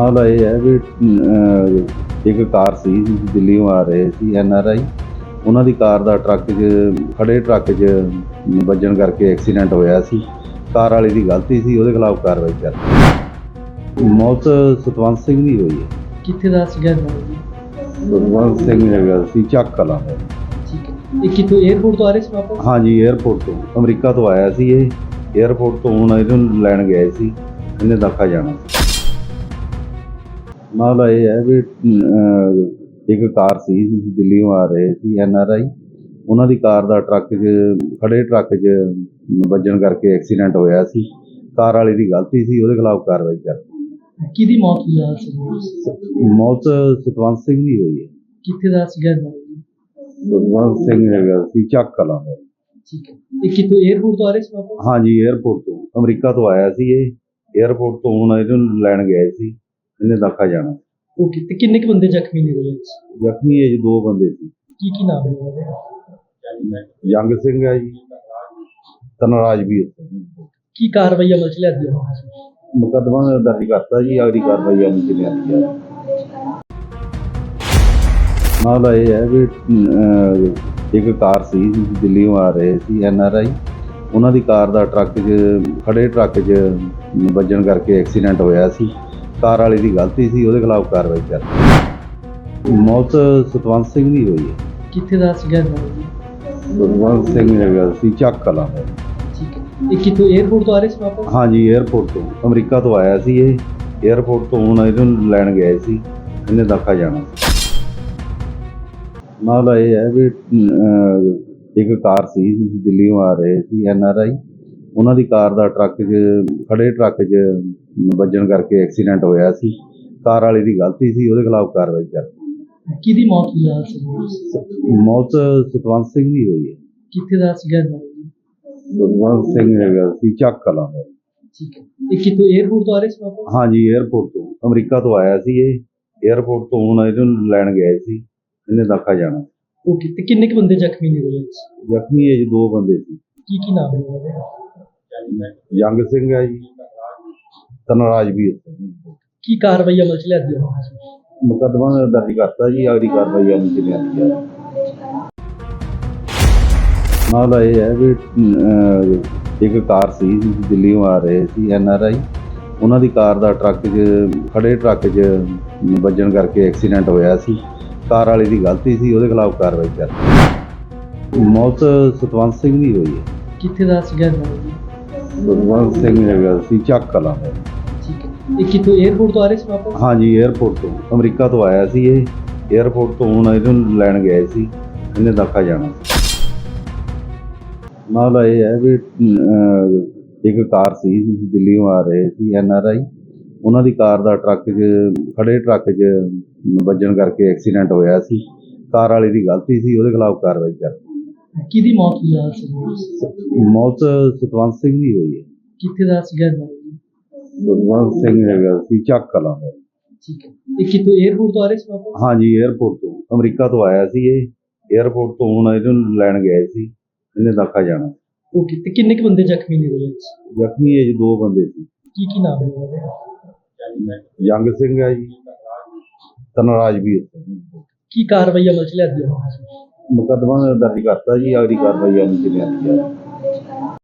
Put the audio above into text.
ਮਾਮਲਾ ਇਹ ਹੈ ਵੀ ਇੱਕ ਕਾਰ ਸੀ ਦਿੱਲੀੋਂ ਆ ਰਹੇ ਸੀ ਐਨ ਆਰ ਆਈ। ਉਹਨਾਂ ਦੀ ਕਾਰ ਦਾ ਟਰੱਕ 'ਚ ਖੜੇ ਟਰੱਕ 'ਚ ਵੱਜਣ ਕਰਕੇ ਐਕਸੀਡੈਂਟ ਹੋਇਆ ਸੀ। ਕਾਰ ਵਾਲੇ ਦੀ ਗਲਤੀ ਸੀ ਉਹਦੇ ਖਿਲਾਫ ਕਾਰਵਾਈ ਕਰ ਮੌਤ ਸਤਵੰਤ ਸਿੰਘ ਦੀ ਹੋਈ ਹੈ। ਕਿੱਥੇ ਦਾ ਸੀਗਾ ਸਤਵੰਤ ਸਿੰਘ ਹੈਗਾ ਸੀ ਚੱਕ ਕਲਾਂ ਦਾ ਠੀਕ ਹੈ। ਇਹ ਕਿਤੋਂ ਤੋਂ ਆ ਰਹੇ ਸੀ ਵਾਪਸ? ਹਾਂਜੀ ਏਅਰਪੋਰਟ ਤੋਂ। ਅਮਰੀਕਾ ਤੋਂ ਆਇਆ ਸੀ ਇਹ। ਏਅਰਪੋਰਟ ਤੋਂ ਹੁਣ ਇਹਨੂੰ ਲੈਣ ਗਏ ਸੀ। ਇਹਨੇ ਦਾਖਾ ਜਾਣਾ ਸੀ। ਮਾਮਲਾ ਇਹ ਹੈ ਵੀ ਇੱਕ ਕਾਰ ਸੀ ਦਿੱਲੀੋਂ ਆ ਰਹੇ ਸੀ ਐਨ ਆਰ ਆਈ। ਉਹਨਾਂ ਦੀ ਕਾਰ ਦਾ ਟਰੱਕ 'ਚ ਖੜੇ ਟਰੱਕ 'ਚ ਵੱਜਣ ਕਰਕੇ ਐਕਸੀਡੈਂਟ ਹੋਇਆ ਸੀ। ਕਾਰ ਵਾਲੇ ਦੀ ਗਲਤੀ ਸੀ ਉਹਦੇ ਖਿਲਾਫ ਕਾਰਵਾਈ ਕਰ ਕਿਹਦੀ ਮੌਤ ਦੀ ਹਾਲਤ ਸੀ ਮੌਤ ਸਤਵੰਤ ਸਿੰਘ ਦੀ ਹੋਈ ਹੈ। ਕਿੱਥੇ ਦਾ ਸੀਗਾ? ਸਤਵੰਤ ਸਿੰਘ ਹੈਗਾ ਸੀ ਚੱਕ ਕਲਾਂ ਦਾ ਠੀਕ ਹੈ। ਕਿਤੋਂ 에어ਪੋਰਟ ਤੋਂ ਆ ਰਹੇ ਸੀ ਵਾਪਸ? ਹਾਂਜੀ 에어ਪੋਰਟ ਤੋਂ ਅਮਰੀਕਾ ਤੋਂ ਆਇਆ ਸੀ ਇਹ। 에어ਪੋਰਟ ਤੋਂ ਹੁਣ ਇਹਨੂੰ ਲੈਣ ਗਏ ਸੀ। ਇਹਨੇ ਦਾਖਾ ਜਾਣਾ। ਓਕੇ ਤੇ ਕਿੰਨੇ ਕੁ ਬੰਦੇ ਜ਼ਖਮੀ ਨੇ ਉਹਦੇ ਵਿੱਚ? ਜ਼ਖਮੀ ਇਹ 'ਚ ਦੋ ਬੰਦੇ ਸੀ। ਕੀ ਕੀ ਨਾਮ ਨੇ ਉਹਦੇ ਜੰਗ ਸਿੰਘ ਹੈ ਜੀ ਤਨਰਾਜ ਵੀ ਕੀ ਕਾਰਵਾਈ ਅਮਲ ਚ ਲਿਆਦੀ ਹੈ? ਮੁਕੱਦਮਾ ਦਰਜ ਕਰਤਾ ਜੀ ਅਗਲੀ ਕਾਰਵਾਈ ਅਮਲ ਚ ਲਿਆਂਦੀ ਜਾ ਮਾਮਲਾ ਇਹ ਹੈ ਵੀ ਅਹ, ਇੱਕ ਕਾਰ ਸੀ ਦਿੱਲੀੋਂ ਆ ਰਹੇ ਸੀ ਐਨ ਆਰ ਆਈ। ਉਹਨਾਂ ਦੀ ਕਾਰ ਦਾ ਟਰੱਕ 'ਚ ਖੜੇ ਟਰੱਕ 'ਚ ਵੱਜਣ ਕਰਕੇ ਐਕਸੀਡੈਂਟ ਹੋਇਆ ਸੀ। ਕਾਰ ਵਾਲੇ ਦੀ ਗਲਤੀ ਸੀ ਉਹਦੇ ਖਿਲਾਫ ਕਾਰਵਾਈ ਕਰ ਮੌਤ ਸਤਵੰਤ ਸਿੰਘ ਦੀ ਹੋਈ ਹੈ। ਕਿੱਥੇ ਦਾ ਸੀਗਾ ਜੀ ਸਤਵੰਤ ਸਿੰਘ ਹੈਗਾ ਸੀ ਚੱਕ ਠੀਕ ਹੈ। ਇਹ ਕਿਤੋਂ 에어ਪੋਰਟ ਤੋਂ ਆ ਰਹੇ ਸੀ ਵਾਪਸ? ਹਾਂਜੀ 에ਅਰਪੋਰਟ ਤੋਂ। ਅਮਰੀਕਾ ਤੋਂ ਆਇਆ ਸੀ ਇਹ। 에ਅਰਪੋਰਟ ਤੋਂ ਹੁਣ ਇਹਨੂੰ ਲੈਣ ਗਏ ਸੀ। ਇਹਨੇ ਦਾਖਾ ਜਾਣਾ ਮਾਮਲਾ ਇਹ ਹੈ ਵੀ ਇੱਕ ਕਾਰ ਸੀ ਦਿੱਲੀੋਂ ਆ ਰਹੇ ਸੀ ਐਨ ਆਰ ਆਈ। ਉਹਨਾਂ ਦੀ ਕਾਰ ਦਾ ਟਰੱਕ 'ਚ ਖੜੇ ਟਰੱਕ 'ਚ ਵੱਜਣ ਕਰਕੇ ਐਕਸੀਡੈਂਟ ਹੋਇਆ ਸੀ। ਕਾਰ ਵਾਲੇ ਦੀ ਗਲਤੀ ਸੀ ਉਹਦੇ ਖਿਲਾਫ ਕਾਰਵਾਈ ਕਰ ਕਿਹਦੀ ਮੌਤ ਹੋਈ ਹਾਲ ਸੀ ਮੌਤ ਸਤਵੰਤ ਸਿੰਘ ਦੀ ਹੋਈ ਹੈ। ਕਿੱਥੇ ਦਾ ਸੀਗਾ ਸਤਵੰਤ ਸਿੰਘ ਹੈਗਾ ਸੀ ਚੱਕ ਕਲਾਂ ਦਾ। ਠੀਕ ਹੈ। ਇਹ ਕਿਤੋਂ 에어ਪੋਰਟ ਤੋਂ ਆ ਰਹੇ ਸੀ ਵਾਪਸ? ਹਾਂਜੀ 에어ਪੋਰਟ ਤੋਂ। ਅਮਰੀਕਾ ਤੋਂ ਆਇਆ ਸੀ ਇਹ। 에어ਪੋਰਟ ਤੋਂ ਹੁਣ ਇਹਨੂੰ ਲੈਣ ਗਏ ਸੀ। ਇਹਨੇ ਦਾਖਾ ਜਾਣਾ। ਓਕੇ ਤੇ ਕਿੰਨੇ ਬੰਦੇ ਜ਼ਖਮੀ ਨੇ ਉਹਦੇ ਜ਼ਖਮੀ ਇਹ ਦੋ ਬੰਦੇ ਸੀ। ਕੀ ਕੀ ਨਾਮ ਹੈ ਉਹਦੇ? ਜੰਗ ਸਿੰਘ ਹੈ ਜੀ। ਤਨਰਾਜ ਵੀ ਉੱਥੇ ਕੀ ਕਾਰਵਾਈ ਅਮਲ ਚ ਲਿਆਦੀ ਹੈ? ਮੁਕੱਦਮਾ ਦਰਜ ਕਰਤਾ ਜੀ ਅਗਲੀ ਕਾਰਵਾਈ ਅਮਲ ਚ ਲਿਆਂਦੀ ਜਾ ਮਾਮਲਾ ਇਹ ਹੈ ਵੀ ਅਹ, ਇੱਕ ਕਾਰ ਸੀ ਦਿੱਲੀੋਂ ਆ ਰਹੇ ਸੀ ਐਨ ਆਰ ਆਈ। ਉਹਨਾਂ ਦੀ ਕਾਰ ਦਾ ਟਰੱਕ 'ਚ ਖੜੇ ਟਰੱਕ 'ਚ ਵੱਜਣ ਕਰਕੇ ਐਕਸੀਡੈਂਟ ਹੋਇਆ ਸੀ। ਕਾਰ ਵਾਲੇ ਦੀ ਗਲਤੀ ਸੀ ਉਹਦੇ ਖਿਲਾਫ ਕਾਰਵਾਈ ਕਰ ਮੌਤ ਸਤਵੰਤ ਸਿੰਘ ਦੀ ਹੋਈ ਹੈ। ਕਿੱਥੇ ਦਾ ਸੀਗਾ? ਇਹ? ਗੁਰਵੰਤ ਸਿੰਘ ਨਗਰ ਸੀ ਚੱਕ ਕਲਾਂ ਠੀਕ ਇਹ ਕਿਤੋਂ 에어ਪੋਰਟ ਤੋਂ ਆ ਸੀ ਵਾਪਸ? ਹਾਂਜੀ 에어ਪੋਰਟ ਤੋਂ। ਅਮਰੀਕਾ ਤੋਂ ਆਇਆ ਸੀ ਇਹ। 에어ਪੋਰਟ ਤੋਂ ਹੁਣ ਇਹਨੂੰ ਲੈਣ ਗਏ ਸੀ। ਇਹਨੇ ਦਾਖਾ ਜਾਣਾ ਮਾਮਲਾ ਇਹ ਹੈ ਵੀ ਇੱਕ ਕਾਰ ਸੀ ਦਿੱਲੀੋਂ ਆ ਰਹੇ ਸੀ ਐਨ ਆਰ ਆਈ। ਉਹਨਾਂ ਦੀ ਕਾਰ ਦਾ ਟਰੱਕ 'ਚ ਖੜੇ ਟਰੱਕ 'ਚ ਵੱਜਣ ਕਰਕੇ ਐਕਸੀਡੈਂਟ ਹੋਇਆ ਸੀ। ਕਾਰ ਵਾਲੇ ਦੀ ਗਲਤੀ ਸੀ ਉਹਦੇ ਖਿਲਾਫ ਕਾਰਵਾਈ ਕਰ ਕਿਹਦੀ ਮੌਤ ਦੀ ਰਾਤ ਸੀ ਮੌਤ ਸਤਵੰਤ ਸਿੰਘ ਦੀ ਹੋਈ ਹੈ। ਕਿੱਥੇ ਦਾ ਸੀਗਾ ਜੀ? ਸਤਵੰਤ ਸਿੰਘ ਹੈਗਾ ਸੀ ਚੱਕ ਕਲਾਂ ਦਾ। ਠੀਕ ਹੈ। ਇਹ ਕਿਤੋਂ 에어ਪੋਰਟ ਤੋਂ ਆ ਰਹੇ ਸੀ ਵਾਪਸ? ਹਾਂਜੀ 에ਅਰਪੋਰਟ ਤੋਂ। ਅਮਰੀਕਾ ਤੋਂ ਆਇਆ ਸੀ ਇਹ। 에ਅਰਪੋਰਟ ਤੋਂ ਹੁਣ ਇਹਨੂੰ ਲੈਣ ਗਏ ਸੀ। ਇਹਨੇ ਦਾਖਾ ਜਾਣਾ। ਓਕੇ ਤੇ ਕਿੰਨੇ ਕੁ ਬੰਦੇ ਜ਼ਖਮੀ ਨੇ ਉਹਦੇ ਵਿੱਚ? ਜ਼ਖਮੀ ਇਹ ਦੋ ਬੰਦੇ ਸੀ। ਕੀ ਕੀ ਨਾਮ ਨੇ ਉਹਦੇ? ਜੰਗ ਸਿੰਘ ਹੈ ਜੀ। ਤਨਰਾਜ ਵੀਰ ਸਿੰਘ। ਕੀ ਕਾਰਵਾਈ ਅਮਲ ਚ ਲਿਆਦੀ ਹੈ? ਮੁਕੱਦਮਾ ਦਰਜ ਕਰਤਾ ਜੀ ਅਗਲੀ ਕਾਰਵਾਈ ਅਮਲ ਚ ਲਿਆਂਦੀ ਜਾ